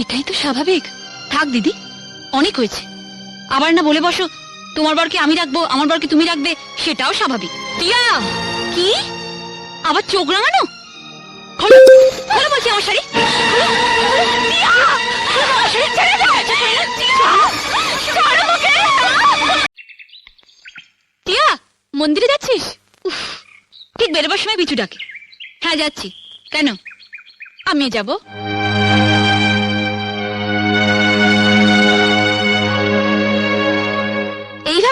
এটাই তো স্বাভাবিক। থাক, দিদি, অনেক হয়েছে। আবার না বলে বসো, তোমার বরকে আমি রাখব, আমার বরকে তুমি রাখবে, সেটাও স্বাভাবিক। টিয়া, কি? আবার চোখ রাঙানো? খোলো খোলো আমার শাড়ি। টিয়া! মন্দিরে যাচ্ছিস? ঠিক বেরোবার সময় বিচু ডাকে হ্যাঁ যাচ্ছি। কেন? আমিও যাব।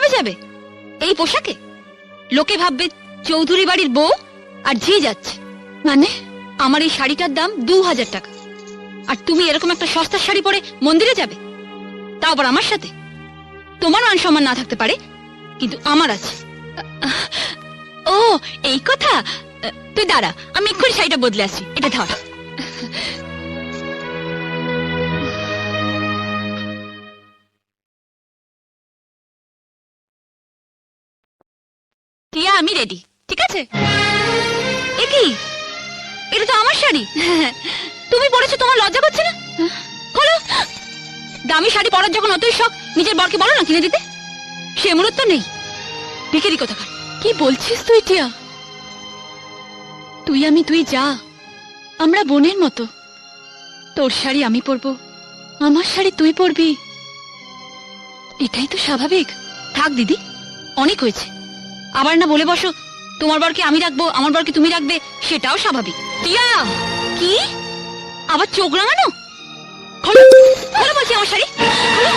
এইভাবে যাবে? এই পোশাকে? লোকে ভাববে চৌধুরী বাড়ির বউ আর ঝি যাচ্ছে। মানে? আমার এই শাড়িটার দাম দু হাজার টাকা। আর তুমি এরকম একটা সস্তার শাড়ি পরে মন্দিরে যাবে? তাও আবার আমার সাথে? তোমার মান সম্মান না থাকতে পারে, কিন্তু আমার আছে। ও, এই কথা? তুই দাঁড়া, আমি এক্ষুনি শাড়িটা বদলে আসছি। এটা ধর। টিয়া, আমি রেডি ঠিক আছে? এ এটা তো আমার শাড়ি। তুমি পরেছো, তোমার লজ্জা করছে না? খোলো। দামি শাড়ি পরার যখন অতই শখ, নিজের বরকে বলো না কিনে দিতে। সে মুহূর্ত নেই। ভিখারি কোথাকার? কি বলছিস তুই, টিয়া? তুই আমি, তুই যা। আমরা বোনের মতো। তোর শাড়ি আমি পরবো। আমার শাড়ি তুই পরবি। এটাই তো স্বাভাবিক। থাক, দিদি। অনেক হয়েছে। আবার না বলে বসো তোমার বরকে আমি রাখব আমার বরকে তুমি রাখবে সেটাও স্বাভাবিক। টিয়া! কি? আবার চোখ রাঙানো? খোলো খোলো বলছি আমার শাড়ি খোলো,